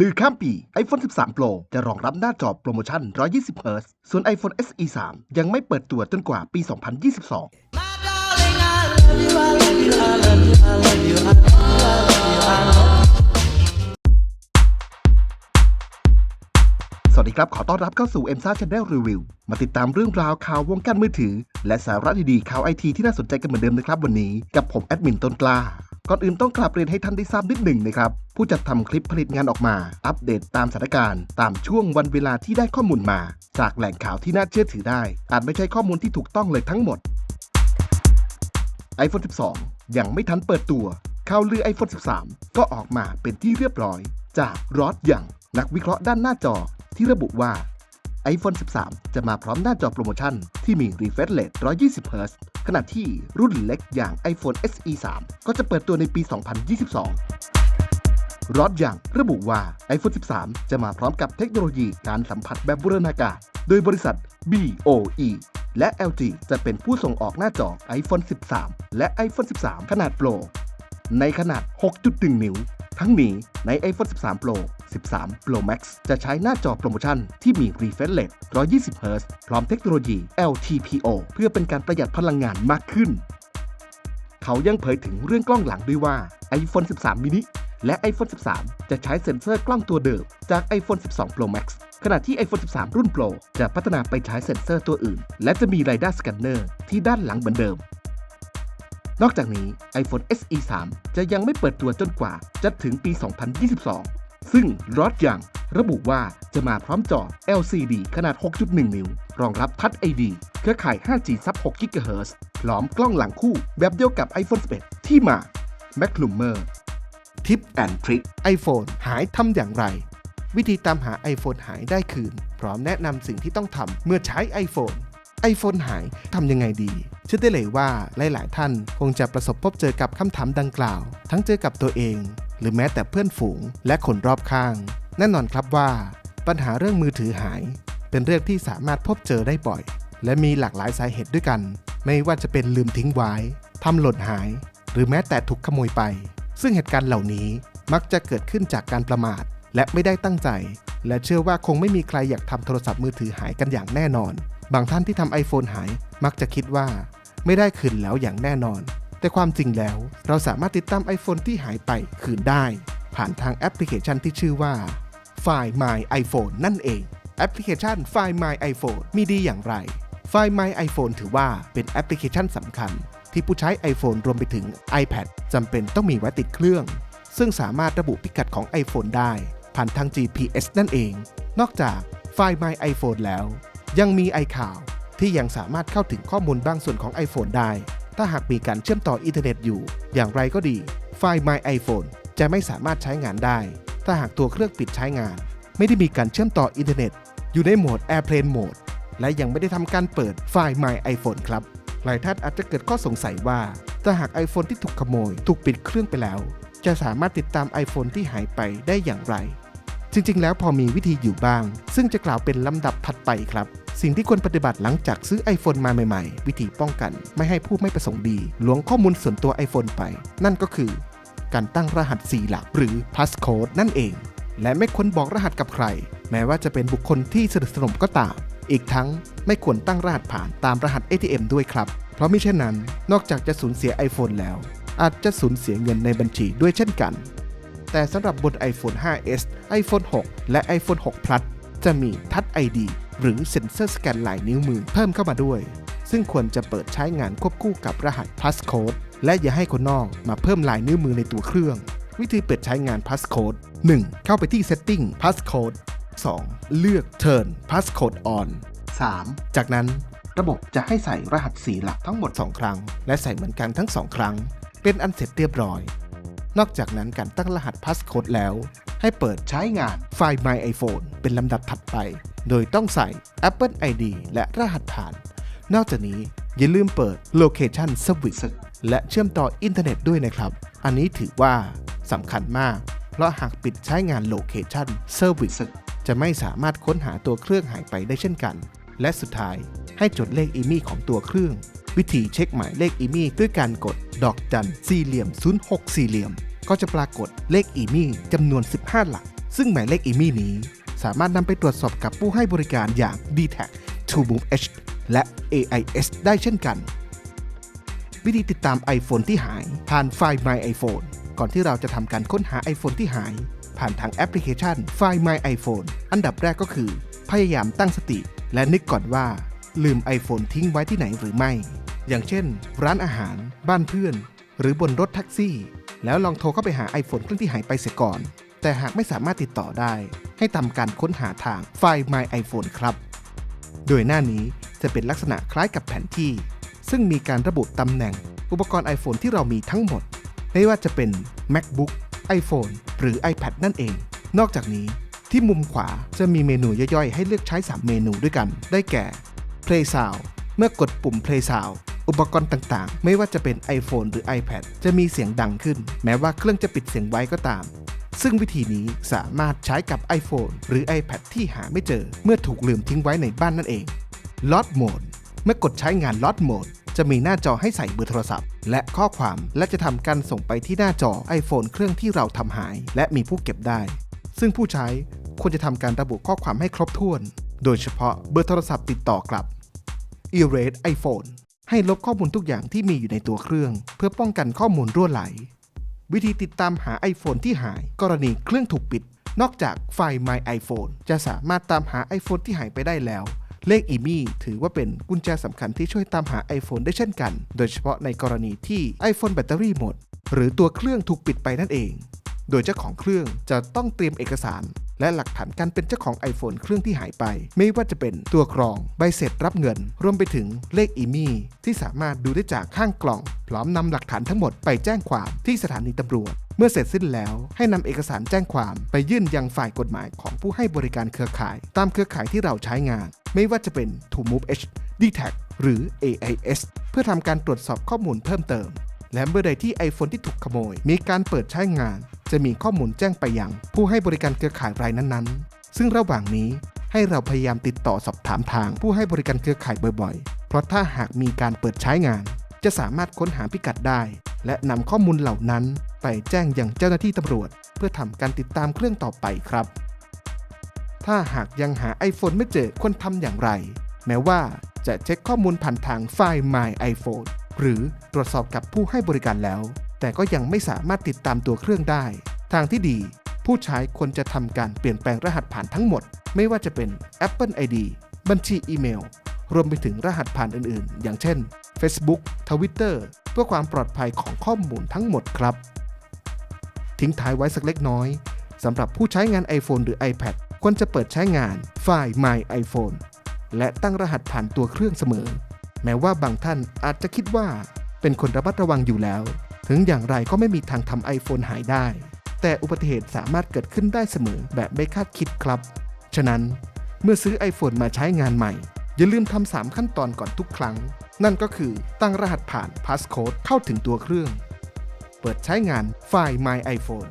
ลือข้ามปี iPhone 13 Pro จะรองรับหน้าจอโปรโมชั่น 120 h z ส่วน iPhone SE 3 ยังไม่เปิดตัวจนกว่าปี 2022 darling, you, you, you, you. สวัสดีครับ ขอต้อนรับเข้าสู่ m s a Channel Review มาติดตามเรื่องราวข่าววงการมือถือ และสาระดีๆข่าวไอทีที่น่าสนใจกันเหมือนเดิมนะครับวันนี้ กับผมแอดมินต้นกล้า ก่อนอื่นต้องกลับเรียนให้ท่านได้ทราบนิดหนึ่งนะครับ ผู้จัดทำคลิปผลิตงานออกมา อัปเดตตามสถานการณ์ ตามช่วงวันเวลาที่ได้ข้อมูลมา จากแหล่งข่าวที่น่าเชื่อถือได้ อาจไม่ใช่ข้อมูลที่ถูกต้องเลยทั้งหมด iPhone 12 ยังไม่ทันเปิดตัวข่าวลือ iPhone 13 ก็ออกมาเป็นที่เรียบร้อย จากรอดอย่างนักวิเคราะห์ด้านหน้าจอที่ระบุว่า iPhone 13 จะมาพร้อมหน้าจอโปรโมชั่นที่มี refresh rate 120 Hz ขณะที่รุ่นเล็กอย่าง iPhone SE 3 ก็จะเปิดตัวในปี 2022รอดอย่างระบุว่า iPhone 13 จะมาพร้อมกับเทคโนโลยีการสัมผัสแบบบูรณาการ โดยบริษัท BOE และ LG จะเป็นผู้ส่งออกหน้าจอ iPhone 13 และ iPhone 13 ขนาดโปร ในขนาด 6.1 นิ้ว ทั้งนี้ใน iPhone 13 Pro 13 Pro Max จะใช้หน้าจอโปรโมชั่นที่มี refresh rate 120 Hz พร้อมเทคโนโลยี LTPO เพื่อเป็นการประหยัดพลังงานมากขึ้น เขายังเผยถึงเรื่องกล้องหลังด้วยว่า iPhone 13 mini และ iPhone 13 จะใช้เซ็นเซอร์กล้องตัวเดิมจาก iPhone 12 Pro Max ขณะที่ iPhone 13 รุ่น Pro จะพัฒนาไปใช้เซ็นเซอร์ตัวอื่น และจะมี LiDAR Scanner ที่ด้านหลังเหมือนเดิม นอกจากนี้ iPhone SE 3 จะยังไม่เปิดตัวจนกว่า จะถึงปี 2022 ซึ่งรอดยังระบุว่าจะมาพร้อมจอ LCD ขนาด 6.1 นิ้ว รองรับ Touch ID เครือข่าย 5G ซับ 6 GHz พร้อมกล้องหลังคู่แบบเดียวกับ iPhone 11 ที่มา m a c l u m e r Tip and Trick iPhone หายทำอย่างไร วิธีตามหา iPhone หายได้คืน พร้อมแนะนำสิ่งที่ต้องทำเมื่อใช้ iPhone iPhone หายทำยังไงดี เชื่อได้เลยว่าหลาย ๆ ท่านคงจะประสบพบเจอกับคำถามดังกล่าว ทั้งเจอกับตัวเอง หรือแม้แต่เพื่อนฝูง และคนรอบข้าง แน่นอนครับว่า ปัญหาเรื่องมือถือหาย เป็นเรื่องที่สามารถพบเจอได้บ่อย และมีหลากหลายสาเหตุด้วยกัน ไม่ว่าจะเป็นลืมทิ้งไว้ทำหล่นหาย หรือแม้แต่ถูกขโมยไป ซึ่งเหตุการณ์เหล่านี้มักจะเกิดขึ้นจากการประมาทและไม่ได้ตั้งใจ และเชื่อว่าคงไม่มีใครอยากทำโทรศัพท์มือถือหายกันอย่างแน่นอน บางท่านที่ทำ iPhone หายมักจะคิดว่า ไม่ได้คืนแล้วอย่างแน่นอน แต่ความจริงแล้วเราสามารถติดตาม iPhone ที่หายไปคืนได้ ผ่านทางแอปพลิเคชันที่ชื่อว่า Find My iPhone นั่นเอง แอปพลิเคชัน Find My iPhone มีดีอย่างไร Find My iPhone ถือว่าเป็นแอปพลิเคชันสำคัญ ที่ผู้ใช้ iPhone รวมไปถึง iPad จำเป็นต้องมีไว้ติดเครื่อง ซึ่งสามารถระบุพิกัดของ iPhone ได้ ผ่านทาง GPS นั่นเอง นอกจาก Find My iPhone แล้ว ยังมี iCloud ที่ยังสามารถเข้าถึงข้อมูลบางส่วนของ iPhone ได้ ถ้าหากมีการเชื่อมต่ออินเทอร์เน็ตอยู่ อย่างไรก็ดี Find My iPhone จะไม่สามารถใช้งานได้ ถ้าหากตัวเครื่องปิดใช้งาน ไม่ได้มีการเชื่อมต่ออินเทอร์เน็ต อยู่ในโหมด Airplane Mode และยังไม่ได้ทำการเปิด Find My iPhone ครับ หลายท่านอาจจะเกิดข้อสงสัยว่า ถ้าหาก iPhone ที่ถูกขโมย ถูกปิดเครื่องไปแล้ว จะสามารถติดตาม iPhone ที่หายไปได้อย่างไร จริงๆ แล้วพอมีวิธีอยู่บ้าง ซึ่งจะกล่าวเป็นลำดับถัดไปครับ สิ่งที่ควรปฏิบัติหลังจากซื้อ iPhone มาใหม่ๆ วิธีป้องกัน ไม่ให้ผู้ไม่ประสงค์ดีล้วงข้อมูลส่วนตัว iPhone ไป นั่นก็คือ การตั้งรหัส 4 หลักหรือ passcode นั่นเอง และไม่ควรบอกรหัสกับใคร แม้ว่าจะเป็นบุคคลที่สนิทสนมก็ตาม อีกทั้งไม่ควรตั้งรหัสผ่านตามรหัส ATM ด้วยครับ เพราะมิเช่นนั้น นอกจากจะสูญเสีย iPhone แล้ว อาจจะสูญเสียเงินในบัญชีด้วยเช่นกัน แต่สำหรับบน iPhone 5s iPhone 6 และ iPhone 6 Plus จะมี Touch ID หรือเซ็นเซอร์สแกนลายนิ้วมือเพิ่มเข้ามาด้วย ซึ่งควรจะเปิดใช้งานควบคู่กับรหัส Passcode และอย่าให้คนนอกมาเพิ่มลายนิ้วมือในตัวเครื่อง วิธีเปิดใช้งาน Passcode 1. เข้าไปที่ Setting Passcode 2. เลือก Turn Passcode on 3. จากนั้นระบบจะให้ใส่รหัส 4 หลักทั้งหมด 2 ครั้ง และใส่เหมือนกันทั้ง 2 ครั้ง เป็นอันเสร็จเรียบร้อย นอกจากนั้นการตั้งรหัส Passcode แล้ว ให้เปิดใช้งานไฟล์ My iPhone เป็นลำดับถัดไป โดยต้องใส่ Apple ID และรหัสผ่าน นอกจากนี้อย่าลืมเปิด Location Service และเชื่อมต่ออินเทอร์เน็ตด้วยนะครับ อันนี้ถือว่าสำคัญมาก เพราะหากปิดใช้งาน Location Service จะไม่สามารถค้นหาตัวเครื่องหายไปได้เช่นกัน และสุดท้ายให้จดเลขอีมี่ของตัวเครื่อง วิธีเช็คหมายเลขอีมี่ด้วยการกด ดอกจันสี่เหลี่ยม 06 สี่เหลี่ยม ก็จะปรากฏเลขอีมี่จำนวน 15 หลัก ซึ่งหมายเลขอีมี่นี้ สามารถนำไปตรวจสอบกับผู้ให้บริการอย่าง d t a c TrueMove H และ AIS ได้เช่นกัน วิธีติดตาม iPhone ที่หาย ผ่านไฟล์ My iPhone ก่อนที่เราจะทำการค้นหา iPhone ที่หาย ผ่านทางแอปพลิเคชันไฟล์ My iPhone อันดับแรกก็คือ พยายามตั้งสติ และนึกก่อนว่า ลืม iPhone ทิ้งไว้ที่ไหนหรือไม่ อย่างเช่น ร้านอาหาร บ้านเพื่อน หรือบนรถแท็กซี่ แล้วลองโทรเข้าไปหา iPhone เครื่องที่หายไปเสียก่อน แต่หากไม่สามารถติดต่อได้ ให้ทำการค้นหาทางไฟล์ My iPhone ครับ โดยหน้านี้จะเป็นลักษณะคล้ายกับแผนที่ ซึ่งมีการระบุตำแหน่ง อุปกรณ์ iPhone ที่เรามีทั้งหมด ไม่ว่าจะเป็น MacBook iPhone หรือ iPad นั่นเอง นอกจากนี้ที่มุมขวาจะมีเมนูย่อยๆ ให้เลือกใช้ 3 เมนูด้วยกัน ได้แก่ Play Sound เมื่อกดปุ่ม Play Sound อุปกรณ์ต่างๆ ไม่ว่าจะเป็น iPhone หรือ iPad จะมีเสียงดังขึ้น แม้ว่าเครื่องจะปิดเสียงไว้ก็ตาม ซึ่งวิธีนี้สามารถใช้กับ iPhone หรือ iPad ที่หาไม่เจอ เมื่อถูกลืมทิ้งไว้ในบ้านนั่นเอง Lot Mode เมื่อกดใช้งาน Lot Mode จะมีหน้าจอให้ใส่เบอร์โทรศัพท์ และข้อความและจะทำการส่งไปที่หน้าจอ iPhone เครื่องที่เราทำหาย และมีผู้เก็บได้ ซึ่งผู้ใช้ควรจะทำการระบุข้อความให้ครบถ้วน โดยเฉพาะเบอร์โทรศัพท์ติดต่อกลับ Erase iPhone ให้ลบข้อมูลทุกอย่างที่มีอยู่ในตัวเครื่อง เพื่อป้องกันข้อมูลรั่วไหล วิธีติดตามหา iPhone ที่หาย กรณีเครื่องถูกปิด นอกจากไฟล์ My iPhone จะสามารถตามหา iPhone ที่หายไปได้แล้ว เลขอีมี่ถือว่าเป็นกุญแจสำคัญที่ช่วยตามหา iPhone ได้เช่นกัน โดยเฉพาะในกรณีที่ iPhone แบตเตอรี่หมด หรือตัวเครื่องถูกปิดไปนั่นเอง โดยเจ้าของเครื่องจะต้องเตรียมเอกสาร และหลักฐานการเป็นเจ้าของ iPhone เครื่องที่หายไป ไม่ว่าจะเป็นตัวกรอง ใบเสร็จรับเงิน รวมไปถึงเลขอีมี่ที่สามารถดูได้จากข้างกล่อง พร้อมนำหลักฐานทั้งหมดไปแจ้งความที่สถานีตำรวจ เมื่อเสร็จสิ้นแล้วให้นำเอกสารแจ้งความไปยื่นยังฝ่ายกฎหมายของผู้ให้บริการเครือข่าย ตามเครือข่ายที่เราใช้งาน ไม่ว่าจะเป็น TrueMove H d t a c หรือ AIS เพื่อทำการตรวจสอบข้อมูลเพิ่มเติม และเมื่อใดที่ iPhone ที่ถูกขโมย มีการเปิดใช้งาน จะมีข้อมูลแจ้งไปยัง ผู้ให้บริการเครือข่ายรายนั้นๆ ซึ่งระหว่างนี้ให้เราพยายามติดต่อสอบถามทางผู้ให้บริการเครือข่ายบ่อยๆ เพราะถ้าหากมีการเปิดใช้งาน จะสามารถค้นหาพิกัดได้ และนำข้อมูลเหล่านั้นไปแจ้งยังเจ้าหน้าที่ตำรวจ เพื่อทำการติดตามเครื่องต่อไปครับ ถ้าหากยังหา iPhone ไม่เจอควรทำอย่างไร แม้ว่าจะเช็คข้อมูลผ่านทางไฟล์ My iPhone หรือตรวจสอบกับผู้ให้บริการแล้ว แต่ก็ยังไม่สามารถติดตามตัวเครื่องได้ ทางที่ดี ผู้ใช้ควรจะทำการเปลี่ยนแปลงรหัสผ่านทั้งหมด ไม่ว่าจะเป็น Apple ID บัญชีอีเมล รวมไปถึงรหัสผ่านอื่นๆ อย่างเช่น Facebook Twitter เพื่อความปลอดภัยของข้อมูลทั้งหมดครับ ทิ้งท้ายไว้สักเล็กน้อยสำหรับผู้ใช้งาน iPhone หรือ iPad ควรจะเปิดใช้งานไฟล์ My iPhone และตั้งรหัสผ่านตัวเครื่องเสมอ แม้ว่าบางท่านอาจจะคิดว่าเป็นคนระมัดระวังอยู่แล้ว ถึงอย่างไรก็ไม่มีทางทำ iPhone หายได้ แต่อุบัติเหตุสามารถเกิดขึ้นได้เสมอแบบไม่คาดคิดครับ ฉะนั้นเมื่อซื้อ iPhone มาใช้งานใหม่ อย่าลืมทำ3ขั้นตอนก่อนทุกครั้ง นั่นก็คือตั้งรหัสผ่าน Passcode เข้าถึงตัวเครื่อง เปิดใช้งานไฟล์ My iPhone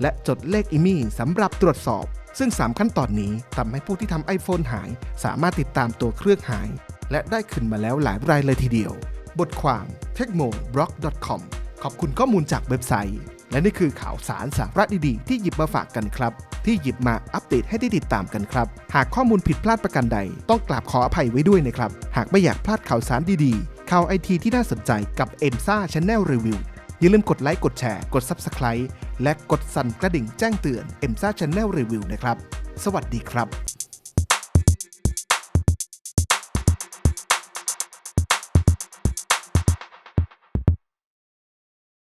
และจดเลขอีมี่สำหรับตรวจสอบ ซึ่ง 3 ขั้นตอนนี้ทำให้ผู้ที่ทำ iPhone หาย สามารถติดตามตัวเครื่องหาย และได้ขึ้นมาแล้วหลายรายเลยทีเดียว บทความ techmoblog.com ขอบคุณข้อมูลจากเว็บไซต์ และนี่คือข่าวสารสาระดีๆ ที่หยิบมาฝากกันครับ ที่หยิบมาอัปเดตให้ได้ติดตามกันครับ หากข้อมูลผิดพลาดประการใด ต้องกราบขออภัยไว้ด้วยนะครับ หากไม่อยากพลาดข่าวสารดีๆข่าวไอทีที่น่าสนใจกับ e m s a Channel Review อย่าลืมกดไลค์กดแชร์กด Subscribe และกดสั่นกระดิ่งแจ้งเตือน e m s a Channel Review นะครับ สวัสดีครับ